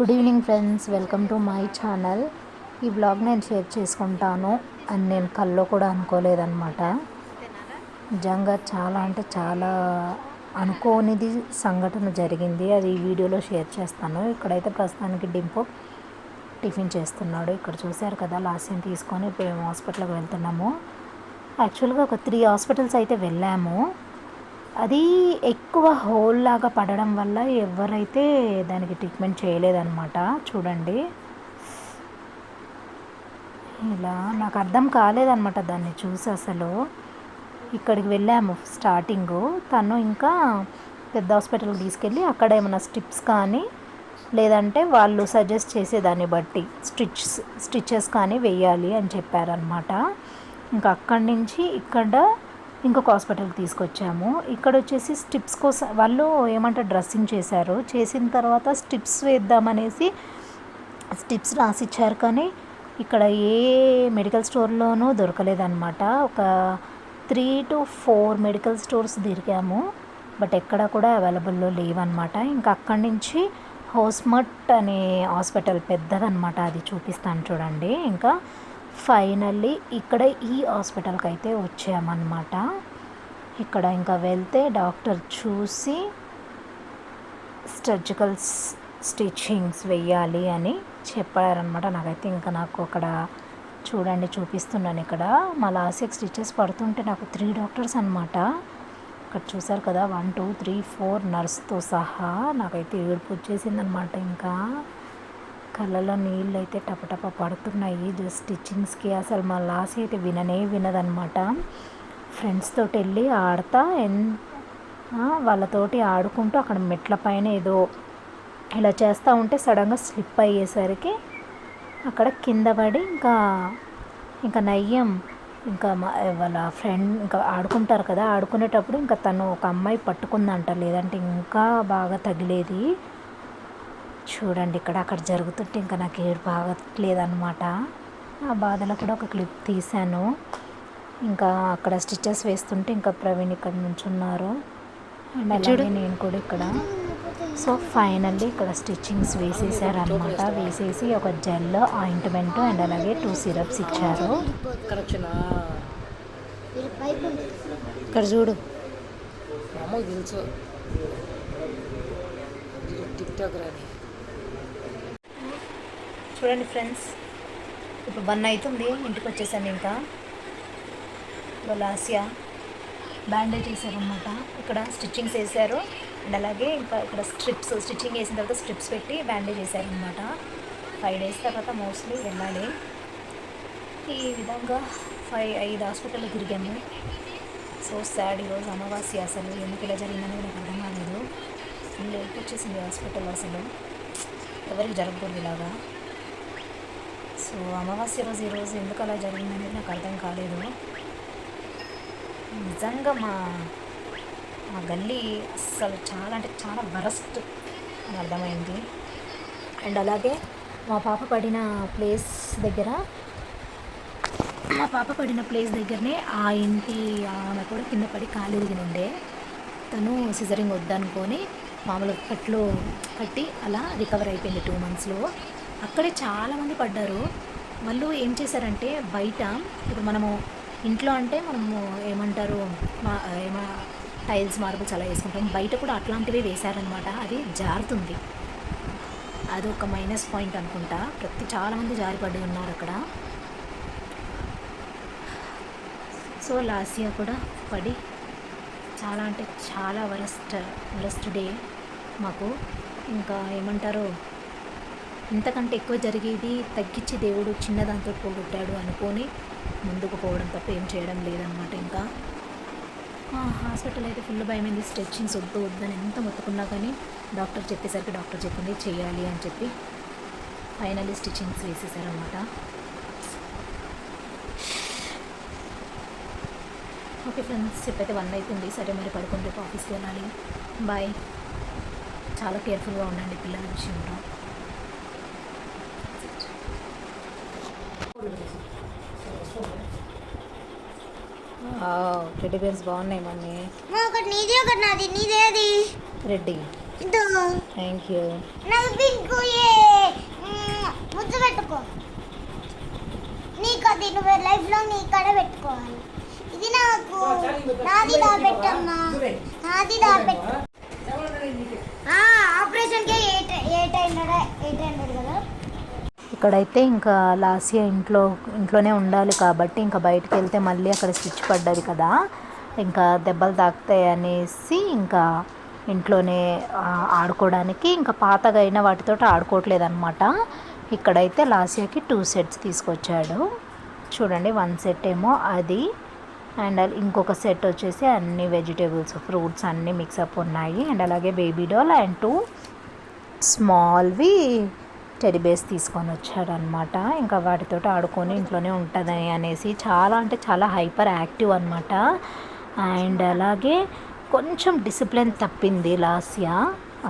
Good evening friends welcome to my channel ఈ blog నేను share చేసుకుంటాను అని నేను కల్లో కూడా అనుకోలేదన్నమాట. నిజంగా చాలా అంటే చాలా అనుకోనిది సంఘటన జరిగింది. అది ఈ వీడియోలో షేర్ చేస్తాను. ఇక్కడైతే ప్రస్తుతానికి డింపు టిఫిన్ చేస్తున్నాడు. ఇక్కడ చూశారు కదా లాస్యం తీసుకొని ఇప్పుడు మేము హాస్పిటల్కి వెళ్తున్నాము. యాక్చువల్గా ఒక త్రీ హాస్పిటల్స్ అయితే వెళ్ళాము. అది ఎక్కువ హోల్ లాగా పడడం వల్ల ఎవరైతే దానికి ట్రీట్మెంట్ చేయలేదన్నమాట. చూడండి. ఇలా నాకు అర్థం కాలేదన్నమాట దాన్ని చూసి అసలు. ఇక్కడికి వెళ్ళాము స్టార్టింగు. తను ఇంకా పెద్ద హాస్పిటల్కి తీసుకెళ్ళి అక్కడ ఏమైనా స్టిప్స్ కానీ లేదంటే వాళ్ళు సజెస్ట్ చేసేదాన్ని బట్టి స్టిచ్ స్టిచెస్ కానీ వెయ్యాలి అని చెప్పారనమాట ఇంకా అక్కడి నుంచి ఇక్కడ ఇంకొక హాస్పిటల్కి తీసుకొచ్చాము. ఇక్కడ వచ్చేసి స్టిప్స్ కోసం వాళ్ళు ఏమంటారు డ్రెస్సింగ్ చేశారు. చేసిన తర్వాత స్టిప్స్ వేద్దామనేసి స్టిప్స్ రాసిచ్చారు కానీ ఇక్కడ ఏ మెడికల్ స్టోర్లోనూ దొరకలేదన్నమాట. ఒక three to four medical stores తిరిగాము. బట్ ఎక్కడ కూడా అవైలబుల్లో లేవన్నమాట. ఇంకా అక్కడి నుంచి హోస్మట్ అనే హాస్పిటల్ పెద్దదన్నమాట. అది చూపిస్తాను చూడండి. ఇంకా ఫైనల్లీ ఇక్కడ ఈ హాస్పిటల్కి అయితే వచ్చామన్నమాట. ఇక్కడ ఇంకా వెళ్తే డాక్టర్ చూసి సర్జికల్ స్టిచ్చింగ్స్ వెయ్యాలి అని చెప్పారనమాట నాకైతే ఇంకా నాకు అక్కడ చూడండి చూపిస్తున్నాను ఇక్కడ. మా లాస్ట్ స్టిచెస్ పడుతుంటే నాకు త్రీ డాక్టర్స్ అనమాట ఇక్కడ చూసారు కదా వన్ టూ త్రీ ఫోర్ నర్స్తో సహా నాకైతే ఏడుపు వచ్చేసిందనమాట ఇంకా. కళ్ళలో నీళ్ళు అయితే టపటప పడుతున్నాయి. జస్ట్ స్టిచ్చింగ్స్కి అసలు మా లాస్ అయితే విననే వినదనమాట ఫ్రెండ్స్ తోటి వెళ్ళి ఆడతా ఎన్ వాళ్ళతోటి ఆడుకుంటూ అక్కడ మెట్ల పైన ఏదో ఇలా చేస్తూ ఉంటే సడన్గా స్లిప్ అయ్యేసరికి అక్కడ కింద పడి ఇంకా ఇంకా నయ్యం ఇంకా మా వాళ్ళ ఫ్రెండ్ ఇంకా ఆడుకుంటారు కదా ఆడుకునేటప్పుడు ఇంకా తను ఒక అమ్మాయి పట్టుకుందంట. లేదంటే ఇంకా బాగా తగిలేది. చూడండి ఇక్కడ అక్కడ జరుగుతుంటే ఇంకా నాకు ఏడు బాగట్లేదన్నమాట ఆ బాధలో కూడా ఒక క్లిప్ తీశాను. ఇంకా అక్కడ స్టిచెస్ వేస్తుంటే ఇంకా ప్రవీణ్ ఇక్కడ నుంచున్నారు. అండ్ అలాగే నేను కూడా ఇక్కడ. సో ఫైనల్లీ ఇక్కడ స్టిచ్చింగ్స్ వేసేసారనమాట వేసేసి ఒక జెల్ ఆయింట్మెంట్ అండ్ అలాగే టూ సిరప్స్ ఇచ్చారు. ఇక్కడ చూడు. తెలుసు. టిక్ టాక్ రాని. చూడండి ఫ్రెండ్స్. ఇప్పుడు వన్ అవుతుంది ఇంటికి వచ్చేసాను ఇంకా. వాళ్ళ ఆసియా బ్యాండేజ్ వేసారనమాట ఇక్కడ స్టిచ్చింగ్స్ వేసారు అండ్ అలాగే ఇంకా ఇక్కడ స్ట్రిప్స్ స్టిచ్చింగ్ వేసిన తర్వాత స్ట్రిప్స్ పెట్టి బ్యాండేజ్ వేసారనమాట ఫైవ్ డేస్ తర్వాత మోస్ట్లీ వెళ్ళాలి. ఈ విధంగా ఫైవ్ ఐదు హాస్పిటల్లో తిరిగాము. సో సాడ్ ఈరోజు అమావాస్య అసలు. ఎందుకు ఇలా జరిగిందనేది నాకు అర్థం కాలేదు. ఫుల్ హెల్ప్ వచ్చేసింది హాస్పిటల్ అసలు. ఎవరికి జరగకూడదు ఇలాగా. సో అమావాస్య రోజు ఈరోజు ఎందుకు అలా జరిగిందనేది నాకు అర్థం కాలేదు. నిజంగా మా మా గల్లీ అస్సలు చాలా అంటే చాలా వరస్ట్ అని అర్థమైంది. అండ్ అలాగే మా పాప పడిన ప్లేస్ దగ్గర మా పాప పడిన ప్లేస్ దగ్గరనే ఆ ఇంటి ఆమె కూడా కింద పడి కాలు తను సిజరింగ్ వద్దనుకొని మామూలు కట్లో కట్టి అలా రికవర్ అయిపోయింది టూ మంత్స్లో. అక్కడే చాలామంది పడ్డారు. వాళ్ళు ఏం చేశారంటే బయట ఇప్పుడు మనము ఇంట్లో అంటే మనము ఏమంటారు మా ఏమో టైల్స్ మార్బుల్స్ అలా వేసుకుంటాం. బయట కూడా అట్లాంటివి వేశారనమాట అది జారుతుంది. అది ఒక మైనస్ పాయింట్ అనుకుంటా. ప్రతి చాలామంది జారిపడి ఉన్నారు అక్కడ. సో లాసియా కూడా పడి చాలా అంటే చాలా వరస్ట్ వరస్ట్ డే మాకు. ఇంకా ఏమంటారు ఇంతకంటే ఎక్కువ జరిగేది తగ్గించి దేవుడు చిన్నదాంతో పోగొట్టాడు అనుకొని ముందుకు పోవడం తప్ప ఏం చేయడం లేదనమాట ఇంకా. హాస్పిటల్ అయితే ఫుల్ భయమైంది. స్ట్రెచ్చింగ్స్ వద్దు వద్దని ఎంత మొత్తుకున్నా కానీ డాక్టర్ చెప్పేసరికి డాక్టర్ చెప్పింది చేయాలి అని చెప్పి ఫైనల్లీ స్టిచ్చింగ్స్ వేసేసారనమాట ఓకే ఫ్రెండ్స్ చెప్పైతే వన్ అవుతుంది సరే మరి పడుకుంటే ఆఫీస్కి వెళ్ళాలి. బాయ్. చాలా కేర్ఫుల్గా ఉండండి పిల్లల విషయంలో. టెడ్డీ బేర్స్ బాగున్నాయి మమ్మీ. ఒకటి నీది ఒకటి నాది. నీదేది రెడ్డి. Thank you. నాది పింక్ ఏ ముద్దు పెట్టుకో. నీకు అది నువ్వు లైఫ్లో నీ కడ పెట్టుకోవాలి. ఇది నాకు. నాది నా పెట్టమ్మా నాది నా పెట్టు ఇక్కడైతే ఇంకా లాస్య ఇంట్లో ఇంట్లోనే ఉండాలి కాబట్టి ఇంకా బయటకు వెళ్తే మళ్ళీ అక్కడ స్విచ్ పడ్డది కదా. ఇంకా దెబ్బలు తాకుతాయి అనేసి ఇంకా ఇంట్లోనే ఆడుకోవడానికి ఇంకా పాతగా అయిన వాటితో ఆడుకోవట్లేదు అనమాట ఇక్కడైతే లాస్యకి టూ సెట్స్ తీసుకొచ్చాడు. చూడండి వన్ సెట్ ఏమో అది. అండ్ ఇంకొక సెట్ వచ్చేసి అన్ని వెజిటేబుల్స్ ఫ్రూట్స్ అన్నీ మిక్సప్ ఉన్నాయి. అండ్ అలాగే బేబీ డాల్ అండ్ టూ స్మాల్వి టెరిబేస్ బేస్ తీసుకొని వచ్చాడనమాట ఇంకా వాటితో ఆడుకొని ఇంట్లోనే ఉంటుందని అనేసి చాలా అంటే చాలా హైపర్ యాక్టివ్ అనమాట అండ్ అలాగే కొంచెం డిసిప్లిన్ తప్పింది లాస్యా.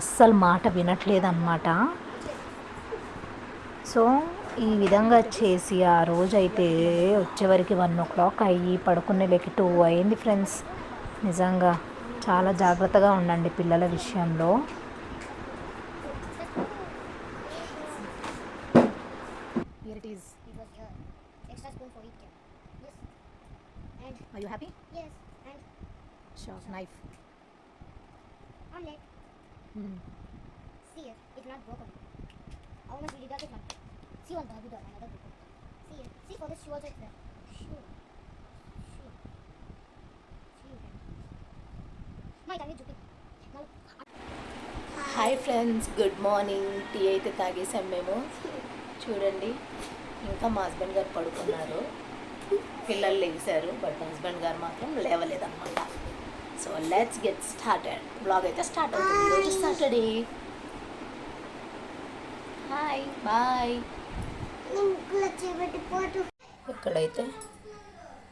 అస్సలు మాట వినట్లేదన్నమాట. సో ఈ విధంగా చేసి ఆ రోజైతే వచ్చేవరకు వన్ ఓ క్లాక్ అయ్యి పడుకునే లేక టూ అయింది ఫ్రెండ్స్ నిజంగా చాలా జాగ్రత్తగా ఉండండి పిల్లల విషయంలో Here it is. It was here. Extra spoon for each. Yes. And Are you happy? yes. And Sure. Knife. omelette. Hmm. See it. It's not broken. How much will you get it? See one Barbie doll, another book. See it. See for this shoe also it's there. Shoe. Shoe. Shoe. My tongue is dripping. Now. Hi friends good morning tea అయితే తాగేసాం మేము చూడండి ఇంకా మా husband గారు పడుకున్నారు పిల్లలు లేచారు బట్ హస్బెండ్ గారు మాత్రం లేవలేదన్నమాట. So let's get started vlog అయితే స్టార్ట్ అవుతుంది. ఈరోజు సాటర్డే హాయ్ బాయ్ ఇక్కడైతే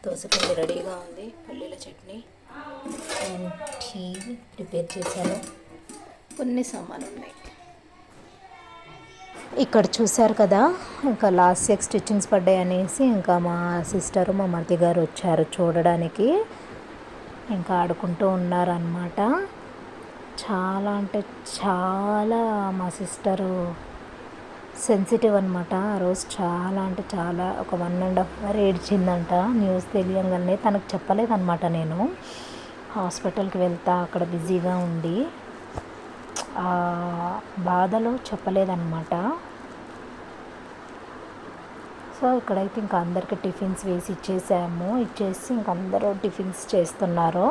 దోసపిండి రెడీగా ఉంది పల్లీల చట్నీ అండ్ టీ ప్రిపేర్ చేశాను. కొన్ని సామాన్లు ఉన్నాయి ఇక్కడ చూశారు కదా ఇంకా లాస్ట్ ఇయర్ స్టిచ్చింగ్స్ పడ్డాయి అనేసి ఇంకా మా సిస్టరు మా మరిది గారు వచ్చారు చూడడానికి. ఇంకా ఆడుకుంటూ ఉన్నారనమాట చాలా అంటే చాలా మా సిస్టరు సెన్సిటివ్ అనమాట ఆ రోజు చాలా అంటే చాలా ఒక వన్ అండ్ హాఫ్ అవర్ ఏడ్చిందంట. న్యూస్ తెలియంగానే తనకు చెప్పలేదన్నమాట నేను. హాస్పిటల్కి వెళ్తా అక్కడ బిజీగా ఉండి. బాధలో చెప్పలేదన్నమాట. సో ఇక్కడైతే ఇంకా అందరికి టిఫిన్స్ వేసి ఇచ్చేసాము. ఇచ్చేసి ఇంక అందరూ టిఫిన్స్ చేస్తున్నారు.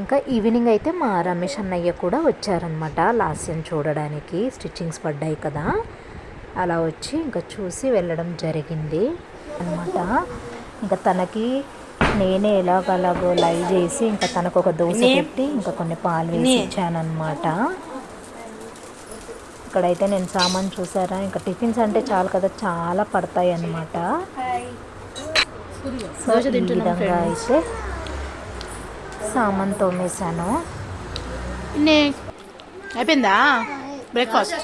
ఇంకా ఈవినింగ్ అయితే మా రమేష్ అన్నయ్య కూడా వచ్చారనమాట లాస్యం చూడడానికి. స్టిచ్చింగ్స్ పడ్డాయి కదా. అలా వచ్చి ఇంకా చూసి వెళ్ళడం జరిగింది అనమాట ఇంకా తనకి నేనే ఎలాగలాగో లైవ్ చేసి ఇంకా తనకు ఒక దోశ పెట్టి ఇంకా కొన్ని పాలు వేసి ఇచ్చానమాట ఇక్కడైతే నేను సామాన్ చూసారా? ఇంకా టిఫిన్స్ అంటే చాలు కదా చాలా పడతాయి అన్నమాట. సో ఈ విధంగా అయితే సామాన్ తోమేశాను. నే అయిపోయిందా? బ్రేక్ఫాస్ట్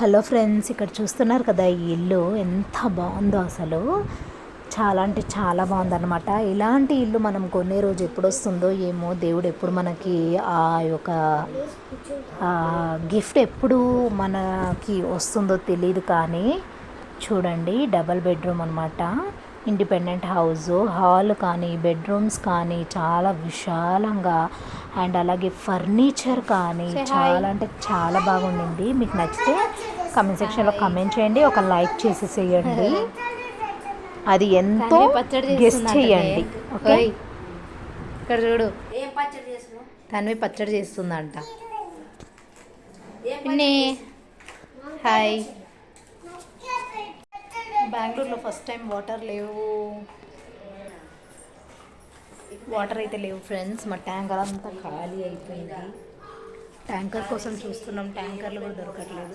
హలో ఫ్రెండ్స్ ఇక్కడ చూస్తున్నారు కదా ఈ ఇల్లు ఎంత బాగుందో అసలు. చాలా అంటే చాలా బాగుందన్నమాట. ఇలాంటి ఇల్లు మనం కొనే రోజు ఎప్పుడు వస్తుందో ఏమో దేవుడు ఎప్పుడు మనకి ఆ యొక్క గిఫ్ట్ ఎప్పుడు మనకి వస్తుందో తెలియదు కానీ చూడండి డబల్ బెడ్రూమ్ అనమాట ఇండిపెండెంట్ హౌస్ హాల్ కానీ బెడ్రూమ్స్ కానీ చాలా విశాలంగా అండ్ అలాగే ఫర్నిచర్ కానీ చాలా అంటే చాలా బాగుండింది. మీకు నచ్చితే కమెంట్ సెక్షన్లో కమెంట్ చేయండి ఒక లైక్ చేసేసేయండి. అది ఎంతో పచ్చడి గెస్ట్ చేయండి ఓకే? ఇక్కడ చూడు. తన్వి పచ్చడి చేస్తుందంట. హాయ్. బెంగళూరులో ఫస్ట్ టైం వాటర్ లేవు. వాటర్ అయితే లేవు ఫ్రెండ్స్ మా ట్యాంకర్ అంతా ఖాళీ అయిపోయింది. ట్యాంకర్ కోసం చూస్తున్నాం ట్యాంకర్లు కూడా దొరకట్లేదు.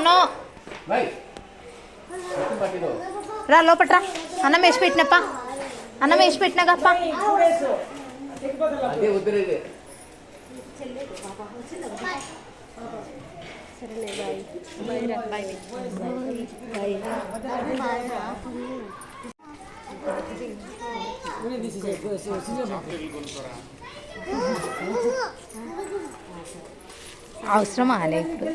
నో. రా లోపట రా. అన్నం వేసి పెట్టినప్ప. అన్నం వేసి పెట్టినాగప్ప అదే వద్దులేదు అవసరమా అలే ఇప్పుడు?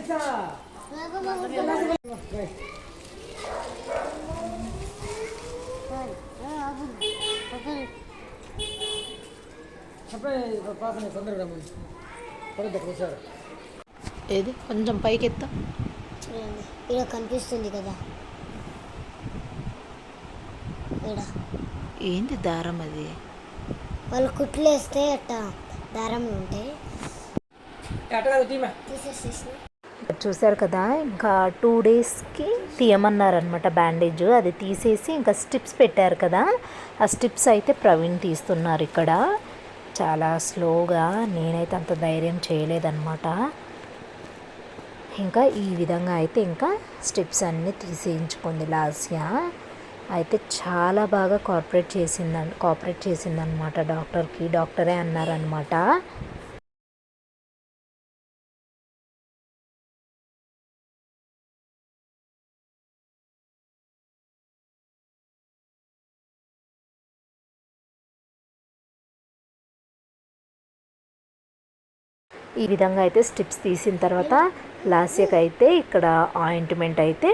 ఏది? కొంచెం పైకి ఎత్తా. చూడండి ఇక్కడ కనిపిస్తుంది కదా. ఇక్కడ ఏంది దారం అది? వాళ్ళు కుట్లు వేస్తే అట్ట దారం ఉంటాయి. తీసేసేసి. చూశారు కదా ఇంకా టూ డేస్కి తీయమన్నారనమాట బ్యాండేజ్ అది తీసేసి ఇంకా స్టిప్స్ పెట్టారు కదా ఆ స్టిప్స్ అయితే ప్రవీణ్ తీస్తున్నారు ఇక్కడ. చాలా స్లోగా నేనైతే అంత ధైర్యం చేయలేదన్నమాట. ఇంకా ఈ విధంగా అయితే ఇంకా స్టిప్స్ అన్నీ తీసేయించుకుంది లాస్యా. అయితే చాలా బాగా కోఆపరేట్ చేసిందని కోఆపరేట్ చేసిందనమాట డాక్టర్కి. డాక్టరే అన్నారనమాట ఈ విధంగా అయితే స్టిప్స్ తీసిన తర్వాత లాస్యకి అయితే ఇక్కడ ఆయింట్మెంట్ అయితే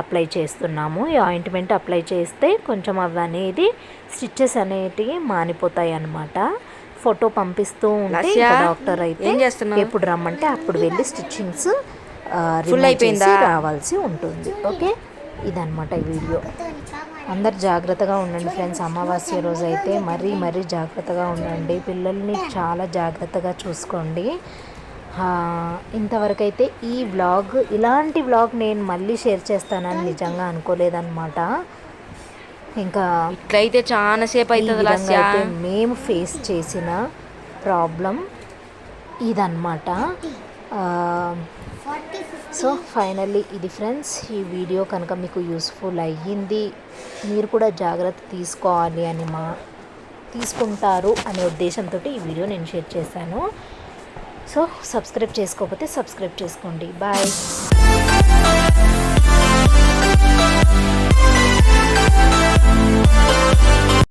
అప్లై చేస్తున్నాము. ఈ ఆయింట్మెంట్ అప్లై చేస్తే కొంచెం అవి అనేది స్టిచ్చెస్ అనేటివి మానిపోతాయి అన్నమాట. ఫోటో పంపిస్తూ ఉంటే డాక్టర్ అయితే ఎప్పుడు రమ్మంటే అప్పుడు వెళ్ళి స్టిచ్చింగ్స్ ఫుల్ అయిపోయిందా? రావాల్సి ఉంటుంది. ఓకే? ఇదన్నమాట ఈ వీడియో. అందరు జాగ్రత్తగా ఉండండి ఫ్రెండ్స్. అమావాస్య రోజు అయితే మరీ మరీ జాగ్రత్తగా ఉండండి. పిల్లల్ని చాలా జాగ్రత్తగా చూసుకోండి. ఆ, ఇంతవరకు అయితే ఈ వ్లాగ్ ఇలాంటి వ్లాగ్ నేను మళ్ళీ షేర్ చేస్తానని నిజంగా అనుకోలేదన్నమాట. ఇంకా ఇట్లయితే చాలా సేపు ఈ అవుతుంది మేము ఫేస్ చేసిన ప్రాబ్లం ఇదన్నమాట. సో ఫైనల్లీ ఇది ఫ్రెండ్స్ ఈ వీడియో కనుక మీకు యూస్ఫుల్ అయ్యింది మీరు కూడా జాగ్రత్త తీసుకోవాలి అని మా తీసుకుంటారు అనే ఉద్దేశంతో ఈ వీడియో నేను షేర్ చేశాను. సో సబ్స్క్రైబ్ చేసుకోకపోతే సబ్స్క్రైబ్ చేసుకోండి. బాయ్.